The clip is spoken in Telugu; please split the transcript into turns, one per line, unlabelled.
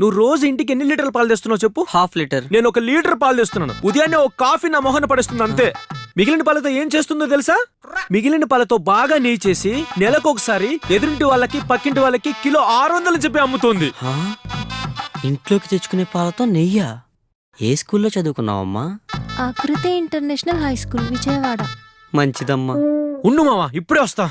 నువ్వు రోజు ఇంటికి ఎన్ని లీటర్లు పాలు తెస్తున్నావు చెప్పు?
Half litre.
నేను ఒక లీటర్ పాలు తెస్తున్నాను. ఉదయాన్నే ఒక కాఫీ నా మొహన పడుస్తుంది అంతే. మిగిలిన పాలతో ఏం చేస్తుందో తెలుసా? మిగిలిన పాలతో బాగా నెయ్యి చేసి నెలకు ఒకసారి ఎదురింటి వాళ్ళకి పక్కింటి వాళ్ళకి కిలో ఆరు వందలు చెప్పి అమ్ముతుంది.
ఇంట్లోకి తెచ్చుకునే పాలతో నెయ్యా? ఏ స్కూల్లో చదువుకున్నావమ్మా?
ఆకృతి ఇంటర్నేషనల్ హై స్కూల్ విజయవాడ.
మంచిదమ్మా.
ఉండు మావా ఇప్పుడే వస్తా.